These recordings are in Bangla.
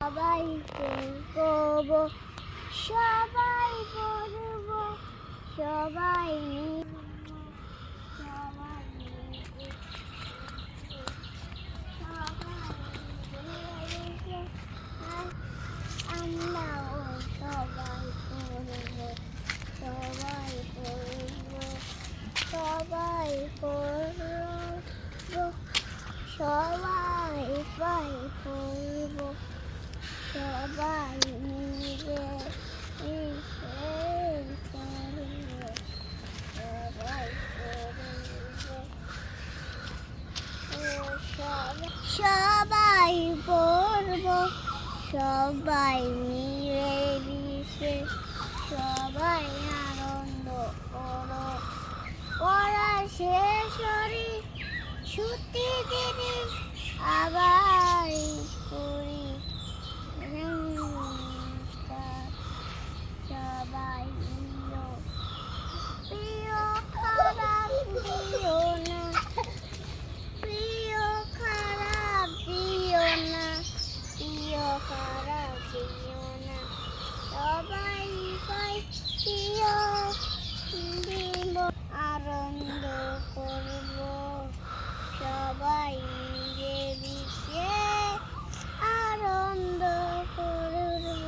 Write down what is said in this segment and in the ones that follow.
সবাইকে করব সবাই করব সবাই মিলব, সবাই মিলব, সবাই আমরাও সবাই করব সবাই সবাই করব সবাই সবাই পড়ব, সবাই মিলে মিশে, সবাই আনন্দ করো পড়া শেষ হরি ছুটি দিনে আবার সবাই মিলো প্রিয় খারাপ দিও না প্রিয় খারাপ দিও না প্রিয় খারাপ দিও না সবাই পাই প্রিয় দিব আনন্দ করব সবাই মিলে মিশে আনন্দ করব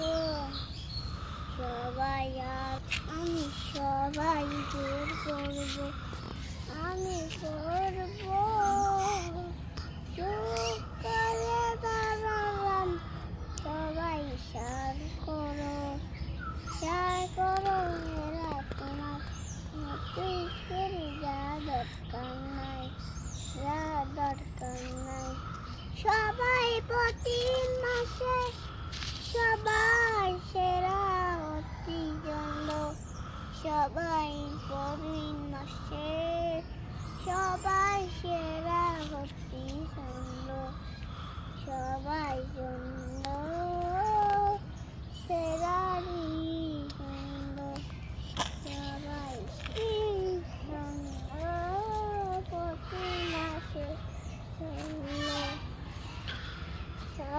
সবাই আর আমি সবাই জোর করব আমি করব চুপ করে দাঁড়ালাম সবাই সার করো সার করো এরা তোমার তুই করে যা দরকার নাই যা দরকার নাই সবাই প্রতি মাসে সবাই সেরা অতি জন্য সবাই প্রতি মাসে সবাই সেরা অতি জন্য সবাই জন্য সেরারি জন্য সবাই জন্য প্রতি মাসে জন্য সবাই সেরা সবাই সেরা যেমন আবার স্কুলে যাই আবার স্কুলে যাই আবার স্কুলে যাই আবার স্কুলে যাই এরা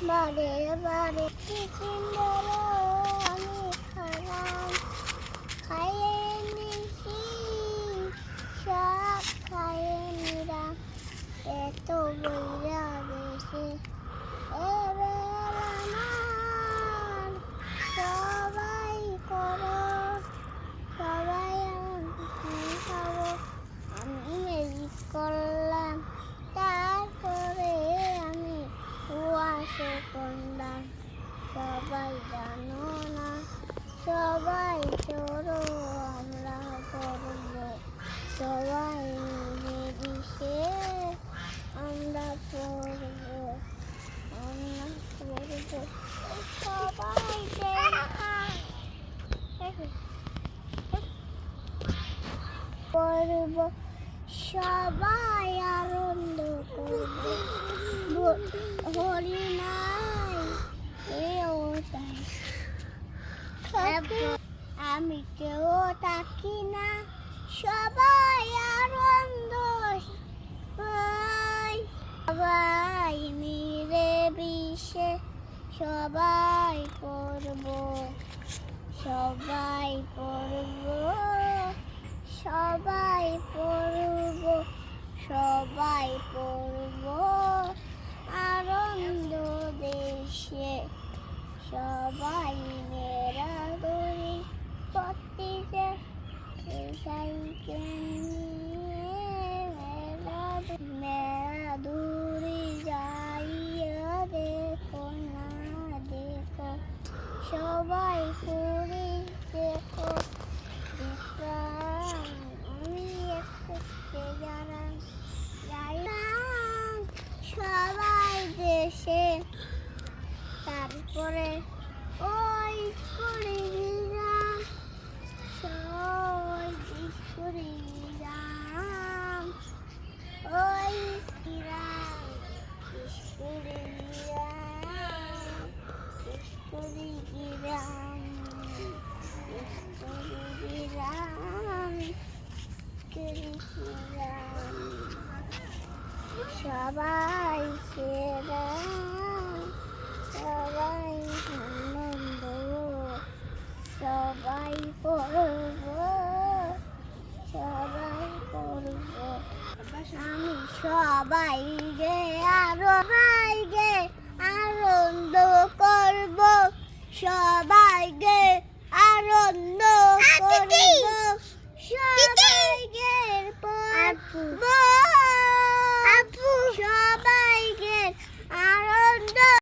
বারে বারে টিফিন বড় আমি খারাপ খাইয়ে নিছি সব খাইয়ে নিরা এত বইরা গেছে এবার আমার সবাই করো সবাই এখন টিফিন খাব আমি ম্যাজিক করলাম তারপরে আমি কুয়াশে করলাম সবাই জানো না সবাই চড়ো, আমরা করব। সবাই মিলে আমরা পড়ব আমরা পড়ব সবাই করব। সবাই আনন্দ করব। ব- সবাই করব সবাই করব সবাই পড়ব সবাই পড়ব আনন্দ দেশে সবাই মেরা দড়ি পত্রিকে সবাই ঘুরে দেখো আমি গেলাম যাইলাম সবাই দেশে। তারপরে ওই স্কুলেরা সবাই সবাই আনন্দ, সবাই পড়ব সবাই পড়ব আমি সবাই গে, আরও ভাই গে, আনন্দ করব সবাই।